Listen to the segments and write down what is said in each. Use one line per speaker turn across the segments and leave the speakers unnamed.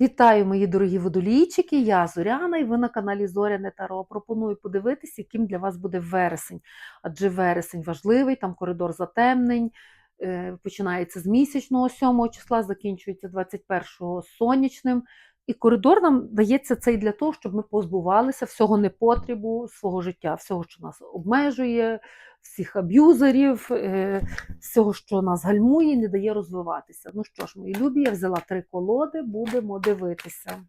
Вітаю, мої дорогі водолійчики! Я Зоряна, і ви на каналі Зоряне Таро. Пропоную подивитися, яким для вас буде вересень. Адже вересень важливий, там коридор затемнень, е, починається з місячного 7 числа, закінчується 21-го сонячним. І коридор нам дається цей для того, щоб ми позбувалися всього непотребу свого життя, всього, що нас обмежує, всіх аб'юзерів, е, всього, що нас гальмує, не дає розвиватися. Ну що ж, мої любі, я взяла три колоди, будемо дивитися.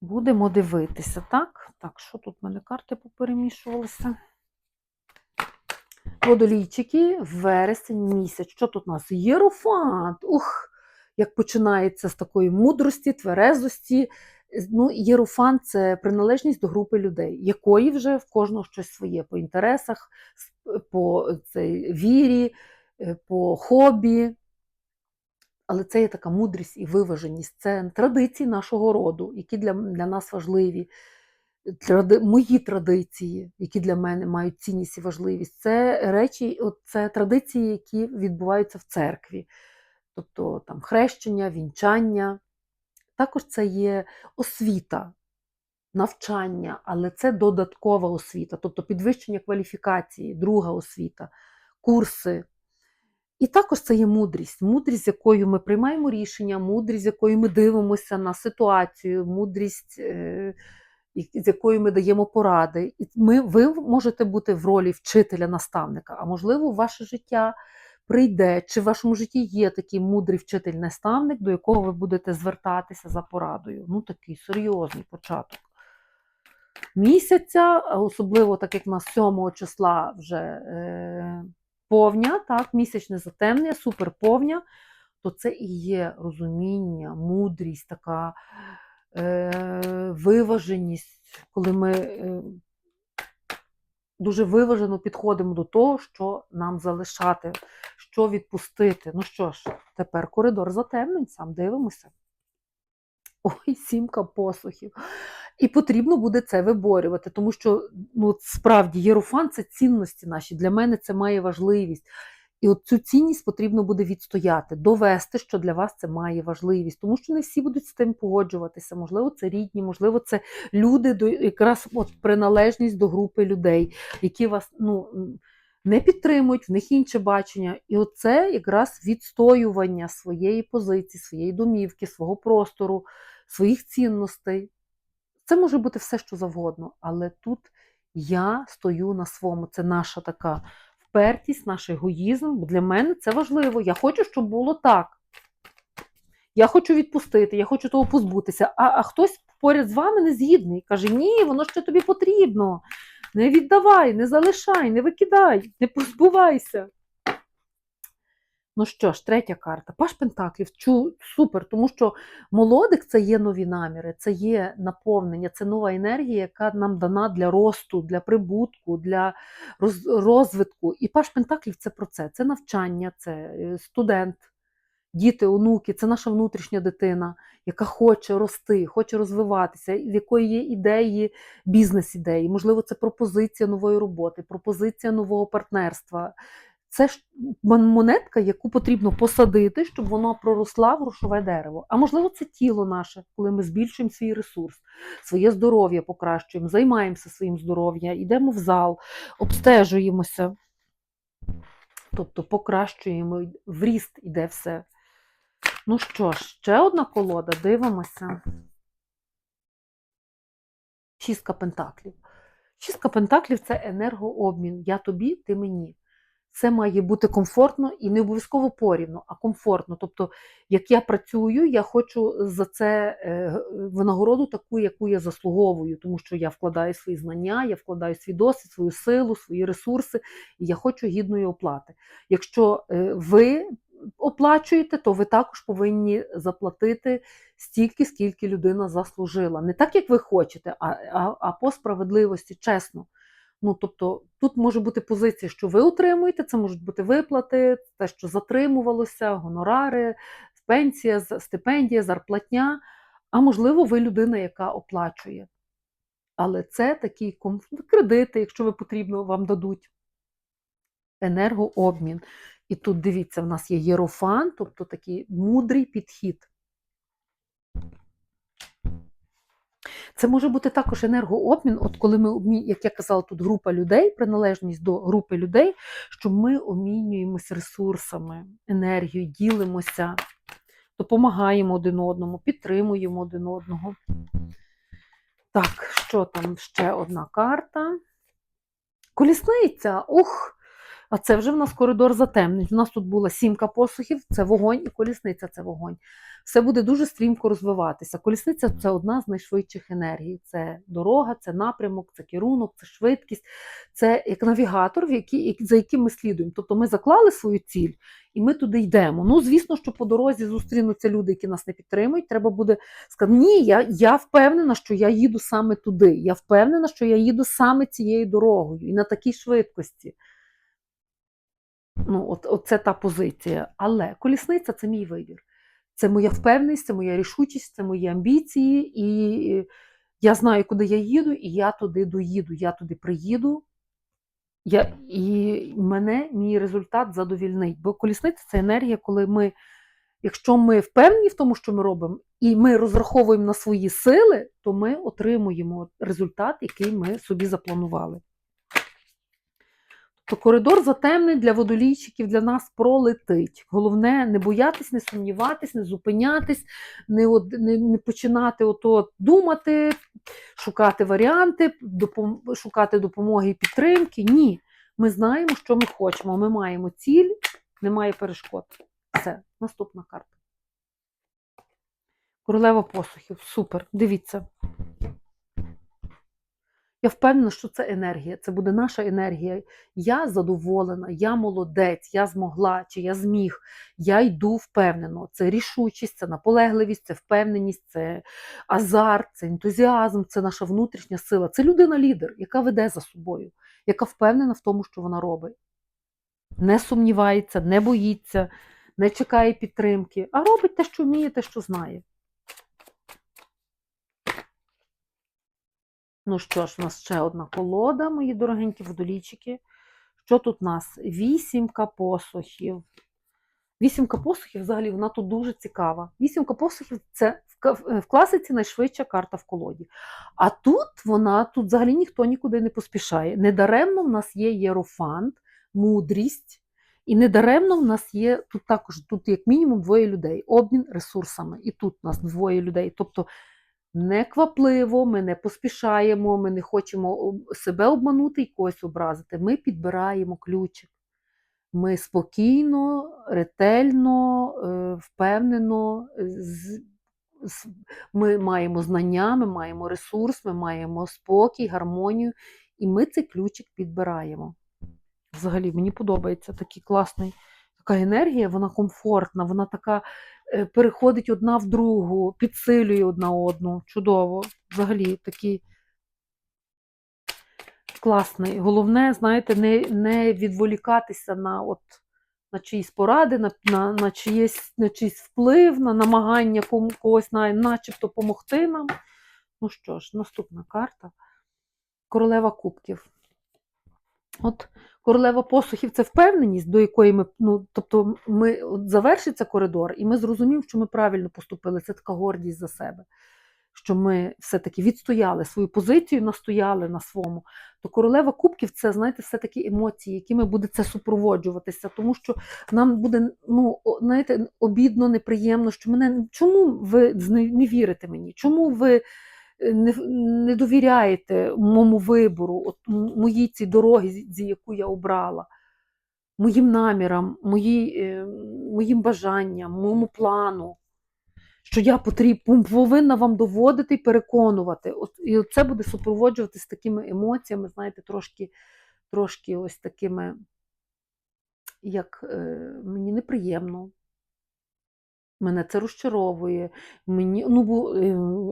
Будемо дивитися, так? Так, що тут в мене карти поперемішувалися? Водолійчики, вересень місяць. Що тут у нас? Єрофант. Ух! Як починається з такої мудрості, тверезості. Ну, Єрофант це приналежність до групи людей, якої вже в кожного щось своє по інтересах, по цей, вірі, е, по хобі. Але це є така мудрість і виваженість. Це традиції нашого роду, які для, для нас важливі. Тради, мої традиції, які для мене мають цінність і важливість, це речі, от це традиції, які відбуваються в церкві. Тобто там хрещення, вінчання. Також це є освіта, навчання, але це додаткова освіта, тобто підвищення кваліфікації, друга освіта, курси. І також це є мудрість, мудрість, з якою ми приймаємо рішення, мудрість, з якою ми дивимося на ситуацію, мудрість, е, з якою ми даємо поради. І ми, Ви можете бути в ролі вчителя-наставника, а можливо, ваше життя прийде, чи в вашому житті є такий мудрий вчитель-наставник, до якого ви будете звертатися за порадою. Ну, такий серйозний початок місяця, особливо так як на 7 числа вже е, повня, так, місячне затемнення, суперповня, то це і є розуміння, мудрість, така е, виваженість, коли ми. Е, дуже виважено підходимо до того, що нам залишати, що відпустити. Ну що ж, тепер коридор затемнень, сам дивимося. Ой, сімка посухів. І потрібно буде це виборювати, тому що ну, справді єрофан це цінності наші. Для мене це має важливість. І от цю цінність потрібно буде відстояти, довести, що для вас це має важливість, тому що не всі будуть з тим погоджуватися. Можливо, це рідні, можливо, це люди, до якраз от приналежність до групи людей, які вас ну, не підтримують, в них інше бачення. І оце якраз відстоювання своєї позиції, своєї домівки, свого простору, своїх цінностей. Це може бути все, що завгодно, але тут я стою на своєму. Це наша така впертість, наш егоїзм, бо для мене це важливо. Я хочу, щоб було так. Я хочу відпустити, я хочу того позбутися. А а хтось поряд з вами не згідний. Каже, ні, воно ще тобі потрібно. Не віддавай, не залишай, не викидай, не позбувайся. Ну що ж, третя карта. Паш Пентаклів. Чу, супер, тому що молодик це є нові наміри, це є наповнення, це нова енергія, яка нам дана для росту, для прибутку, для роз, розвитку. І Паш Пентаклів це про це. Це навчання, це е, студент, діти, онуки, це наша внутрішня дитина, яка хоче рости, хоче розвиватися, в якої є ідеї, бізнес-ідеї. Можливо, це пропозиція нової роботи, пропозиція нового партнерства. Це ж монетка, яку потрібно посадити, щоб вона проросла в грошове дерево. А можливо, це тіло наше, коли ми збільшуємо свій ресурс, своє здоров'я покращуємо, займаємося своїм здоров'ям, йдемо в зал, обстежуємося, тобто покращуємо, в ріст іде все. Ну що ж, ще одна колода, дивимося. Шістка пентаклів. Шістка пентаклів це енергообмін. Я тобі, ти мені. Це має бути комфортно і не обов'язково порівно, а комфортно. Тобто, як я працюю, я хочу за це винагороду таку, яку я заслуговую, тому що я вкладаю свої знання, я вкладаю свій досвід, свою силу, свої ресурси, і я хочу гідної оплати. Якщо ви оплачуєте, то ви також повинні заплатити стільки, скільки людина заслужила. Не так, як ви хочете, а, а, а по справедливості, чесно. Ну, тобто тут може бути позиція, що ви отримуєте, це можуть бути виплати, те, що затримувалося, гонорари, пенсія, стипендія, зарплатня. А можливо, ви людина, яка оплачує. Але це такі кредити, якщо ви потрібно, вам дадуть енергообмін. І тут дивіться, в нас є єрофан, тобто такий мудрий підхід. Це може бути також енергообмін, от коли ми обмін, як я казала, тут група людей, приналежність до групи людей, що ми обмінюємося ресурсами, енергією, ділимося, допомагаємо один одному, підтримуємо один одного. Так, що там ще одна карта? Колісниця. Ух! А це вже в нас коридор затемнень. У нас тут була сімка посухів, це вогонь, і колісниця це вогонь. Все буде дуже стрімко розвиватися. Колісниця це одна з найшвидших енергій. Це дорога, це напрямок, це керунок, це швидкість, це як навігатор, в який, за яким ми слідуємо. Тобто ми заклали свою ціль і ми туди йдемо. Ну, звісно, що по дорозі зустрінуться люди, які нас не підтримують. Треба буде сказати, ні, я, я впевнена, що я їду саме туди. Я впевнена, що я їду саме цією дорогою і на такій швидкості. Ну, от, от це та позиція. Але колісниця це мій вибір. Це моя впевненість, це моя рішучість, це мої амбіції. І я знаю, куди я їду, і я туди доїду. Я туди приїду. Я, І мене мій результат задовільнить. Бо колісниця це енергія, коли ми, якщо ми впевнені в тому, що ми робимо, і ми розраховуємо на свої сили, то ми отримуємо результат, який ми собі запланували. То коридор затемний для водолійчиків для нас пролетить. Головне не боятись, не сумніватись, не зупинятись, не, од- не, не починати ото думати, шукати варіанти, допом, шукати допомоги і підтримки. Ні. Ми знаємо, що ми хочемо. Ми маємо ціль, немає перешкод. Все, наступна карта. Королева посухів. Супер. Дивіться. Я впевнена, що це енергія, це буде наша енергія. Я задоволена, я молодець, я змогла чи я зміг. Я йду впевнено. Це рішучість, це наполегливість, це впевненість, це азарт, це ентузіазм, це наша внутрішня сила. Це людина-лідер, яка веде за собою, яка впевнена в тому, що вона робить. Не сумнівається, не боїться, не чекає підтримки, а робить те, що вміє, те, що знає. Ну що ж, у нас ще одна колода, мої дорогенькі водолійчики. Що тут у нас? Вісімка посухів. Вісімка посухів, взагалі, вона тут дуже цікава. Вісімка посухів це в в класиці найшвидша карта в колоді. А тут вона, тут взагалі ніхто нікуди не поспішає. Недаремно в нас є єрофант, мудрість. І недаремно в нас є тут також, тут як мінімум двоє людей, обмін ресурсами. І тут у нас двоє людей. Тобто неквапливо, ми не поспішаємо, ми не хочемо себе обманути і когось образити. Ми підбираємо ключик. Ми спокійно, ретельно, е, впевнено. е, Ми маємо знання, ми маємо ресурс, ми маємо спокій, гармонію, і ми цей ключик підбираємо. Взагалі, мені подобається такий класний, така енергія, вона комфортна, вона така переходить одна в другу, підсилює одна одну. Чудово. Взагалі такий класний. Головне, знаєте, не, не відволікатися на, от, на чиїсь поради, на, на, на, чиєсь, на чийсь вплив, на намагання кому, когось на, начебто допомогти нам. Ну що ж, наступна карта. Королева кубків. От королева посухів це впевненість, до якої ми, ну, тобто ми от завершиться коридор, і ми зрозуміємо, що ми правильно поступили. Це така гордість за себе, що ми все-таки відстояли свою позицію, настояли на своєму. То королева кубків це, знаєте, все-таки емоції, якими буде це супроводжуватися, тому що нам буде, ну, знаєте, обідно, неприємно, що мене чому ви не вірите мені? Чому ви не, не довіряєте моєму вибору, от моїй цій дорогі, яку я обрала, моїм намірам, мої, е, моїм бажанням, моєму плану, що я потріб, повинна вам доводити і переконувати. От, і це буде супроводжуватися такими емоціями, знаєте, трошки, трошки ось такими, як е, мені неприємно. Мене це розчаровує. Мені, ну, бо е,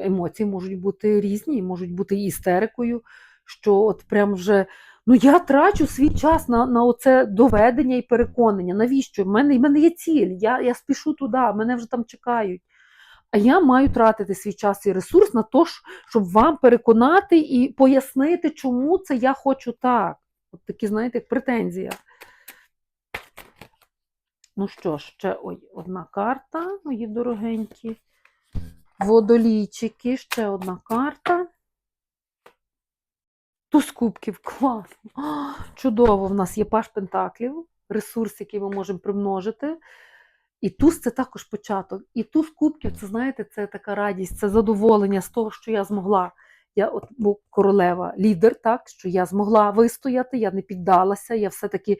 емоції можуть бути різні, можуть бути істерикою, що от прям вже ну я трачу свій час на, на оце доведення і переконання. Навіщо? В мене, в мене є ціль, я, я спішу туди, мене вже там чекають. А я маю тратити свій час і ресурс на те, щоб вам переконати і пояснити, чому це я хочу так. От такі, знаєте, як претензія. Ну що ще ой, одна карта, мої дорогенькі. Водолійчики, ще одна карта. Туз кубків, класно. А, чудово, в нас є паш пентаклів, ресурс, який ми можемо примножити. І туз це також початок. І туз кубків, це знаєте, це така радість, це задоволення з того, що я змогла. Я от бо королева, лідер, так, що я змогла вистояти, я не піддалася, я все-таки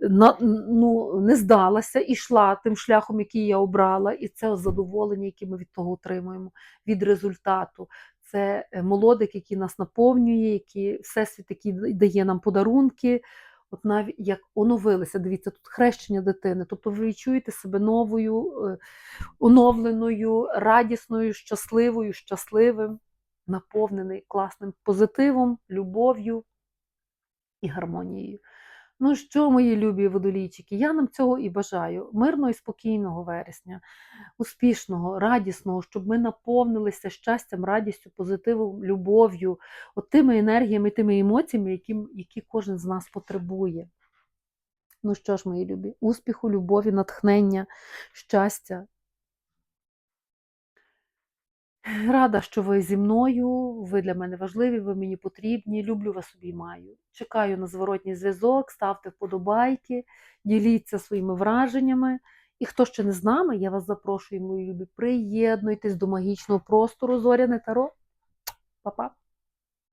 ну, не здалася і йшла тим шляхом, який я обрала. І це задоволення, яке ми від того отримуємо, від результату. Це е, молодик, який нас наповнює, який всесвіт, який дає нам подарунки. От навіть як оновилися, дивіться, тут хрещення дитини. Тобто ви відчуєте себе новою, е, оновленою, радісною, щасливою, щасливим, наповнений класним позитивом, любов'ю і гармонією. Ну що, мої любі водолійчики, я нам цього і бажаю. Мирного і спокійного вересня, успішного, радісного, щоб ми наповнилися щастям, радістю, позитивом, любов'ю, от тими енергіями, тими емоціями, які, які кожен з нас потребує. Ну що ж, мої любі, успіху, любові, натхнення, щастя. Рада, що ви зі мною, ви для мене важливі, ви мені потрібні. Люблю вас обіймаю. Чекаю на зворотній зв'язок, ставте вподобайки, діліться своїми враженнями. І хто ще не з нами, я вас запрошую, мої любі, приєднуйтесь до магічного простору Зоряне Таро. Па-па!